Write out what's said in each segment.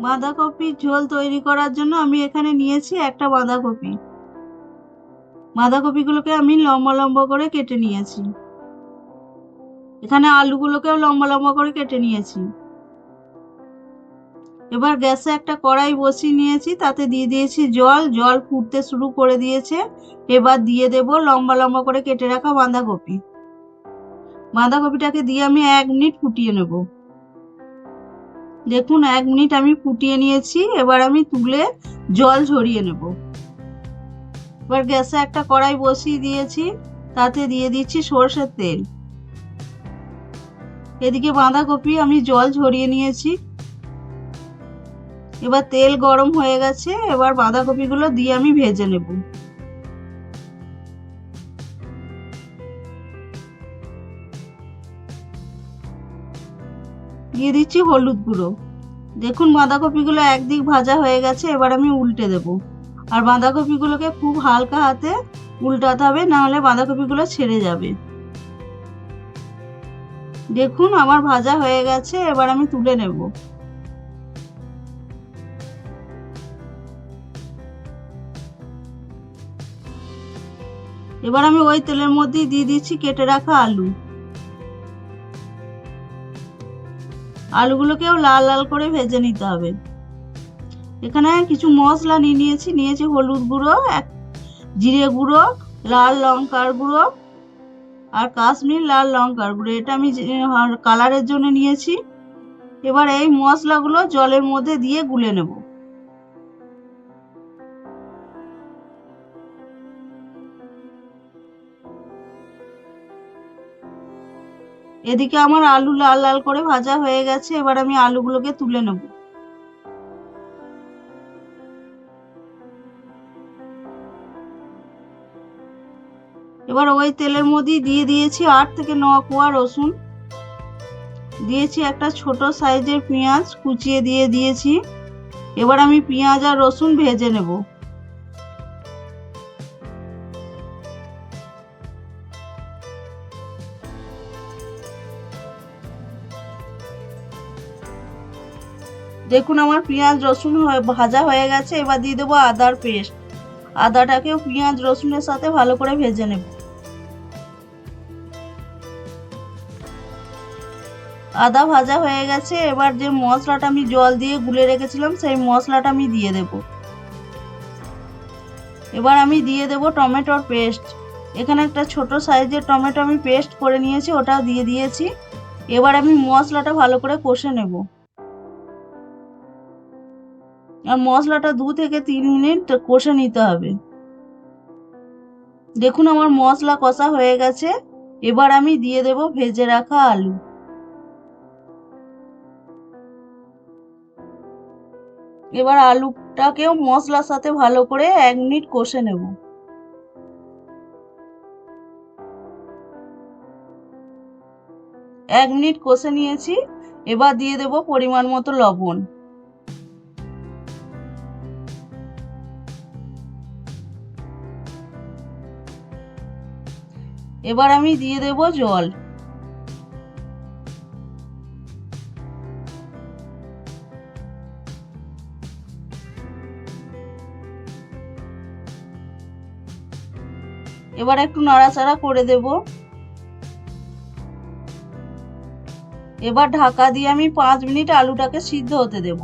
বাঁধাকপির ঝোল তৈরি করার জন্য আমি এখানে নিয়েছি একটা বাঁধাকপি। বাঁধাকপিগুলোকে আমি লম্বা লম্বা করে কেটে নিয়েছি। এখানে আলুগুলোকেও লম্বা লম্বা করে কেটে নিয়েছি। এবার গ্যাসে একটা কড়াই বসিয়ে নিয়েছি, তাতে দিয়ে দিয়েছি জল। জল ফুটতে শুরু করে দিয়েছে। এবার দিয়ে দেব লম্বা লম্বা করে কেটে রাখা বাঁধাকপি। বাঁধাকপিটাকে দিয়ে আমি এক মিনিট ফুটিয়ে নেব। দেখুন, এক মিনিট আমি ফুটিয়ে নিয়েছি, এবার আমি তুলে জল ঝরিয়ে নেব। এবার গ্যাসে একটা কড়াই বসিয়ে দিয়েছি, তাতে দিয়ে দিচ্ছি সর্ষের তেল। এদিকে বাঁধাকপি আমি জল ঝরিয়ে নিয়েছি। এবার তেল গরম হয়ে গেছে, এবার বাঁধাকপিগুলো দিয়ে আমি ভেজে নেব। দিয়ে দিচ্ছি হলুদ গুঁড়ো। দেখুন বাঁধাকপিগুলো একদিক ভাজা হয়ে গেছে, এবার আমি উল্টে দেব। আর বাঁধাকপিগুলোকে খুব হালকা হাতে উল্টাতে হবে, নাহলে বাঁধাকপিগুলো ছেড়ে যাবে। দেখুন আমার ভাজা হয়ে গেছে, এবার আমি তুলে নেব। এবার আমি ওই তেলের মধ্যেই দিয়ে দিচ্ছি কেটে রাখা আলু। আলুগুলোকেও লাল লাল করে ভেজে নিতে হবে। এখানে কিছু মশলা নিয়ে নিয়েছি নিয়েছি হলুদ গুঁড়ো, এক জিরে গুঁড়ো, লাল লঙ্কার গুঁড়ো আর কাশ্মীর লাল লঙ্কার গুঁড়ো। এটা আমি কালারের জন্য নিয়েছি। এবার এই মশলাগুলো জলের মধ্যে দিয়ে গুলে নেব। এদিকে আমার আলু লাল লাল করে ভাজা হয়ে গেছে, এবার আমি আলুগুলোকে তুলে নেব। এবার ওই তেলের মধ্যেই দিয়ে দিয়েছি আট থেকে ন কোয়া রসুন। দিয়েছি একটা ছোট সাইজের পেঁয়াজ, কুচিয়ে দিয়ে দিয়েছি। এবার আমি পেঁয়াজ আর রসুন ভেজে নেব। দেখুন আমার পেঁয়াজ, রসুন ভাজা হয়ে গেছে, এবার দিয়ে দেবো আদার পেস্ট। আদাটাকেও পেঁয়াজ, রসুনের সাথে ভালো করে ভেজে নেব। আদা ভাজা হয়ে গেছে, এবার যে মশলাটা আমি জল দিয়ে গুলে রেখেছিলাম, সেই মশলাটা আমি দিয়ে দেব। এবার আমি দিয়ে দেব টমেটোর পেস্ট। এখানে একটা ছোট সাইজের টমেটো আমি পেস্ট করে নিয়েছি ওটাও দিয়ে দিয়েছি। এবার আমি মশলাটা ভালো করে কষে নেব। মশলাটা দু থেকে তিন মিনিট কষে নিতে হবে। দেখুন আমার মশলা কষা হয়ে গেছে। এবার আমি দিয়ে দেব ভেজে রাখা আলু। এবার আলুটাকেও মশলার সাথে ভালো করে এক মিনিট কষে নেব। এক মিনিট কষে নিয়েছি। এবার দিয়ে দেব পরিমাণ মতো লবণ। এবার আমি দিয়ে দেব জল। এবার একটু নাড়াচাড়া করে দেব। এবার ঢাকা দিয়ে আমি পাঁচ মিনিট আলুটাকে সিদ্ধ হতে দেব।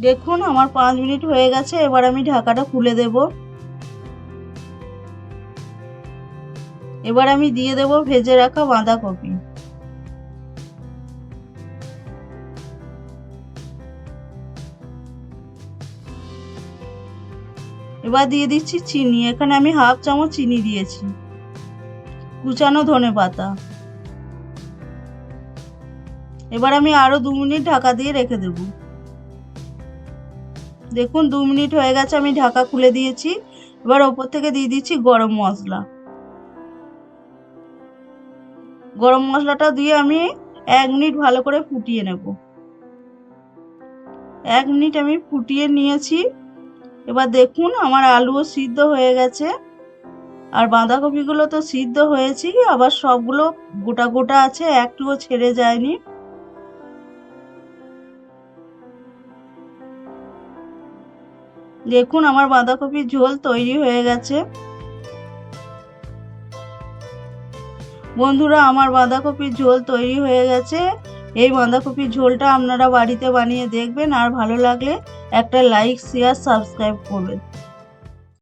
দেখুন, আমার পাঁচ মিনিট হয়ে গেছে, এবার আমি ঢাকাটা খুলে দেব। এবার আমি দিয়ে দেব ভেজে রাখা বাঁধাকপি। এবার দিয়ে দিচ্ছি চিনি, এখানে আমি হাফ চামচ চিনি দিয়েছি। কুচানো ধনে পাতা। এবার আমি আরও দু মিনিট ঢাকা দিয়ে রেখে দেব। দেখুন, দু মিনিট হয়ে গেছে, আমি ঢাকা খুলে দিয়েছি। এবার ওপর থেকে দিয়ে দিচ্ছি গরম মশলা। গরম মশলাটা দিয়ে আমি এক মিনিট ভালো করে ফুটিয়ে নেব। এক মিনিট আমি ফুটিয়ে নিয়েছি। এবার দেখুন আমার আলুও সিদ্ধ হয়ে গেছে। আর বাঁধাকপিগুলো তো সিদ্ধ হয়েছি, আবার সবগুলো গোটা গোটা আছে, একটুও ছেড়ে যায়নি। দেখুন আমার বাঁধাকপির ঝোল তৈরি হয়ে গেছে। বন্ধুরা, আমার বাঁধাকপির ঝোল তৈরি হয়ে গেছে। এই বাঁধাকপির ঝোলটা আপনারা বাড়িতে বানিয়ে দেখবেন, আর ভালো লাগলে একটা লাইক শেয়ার সাবস্ক্রাইব করবেন।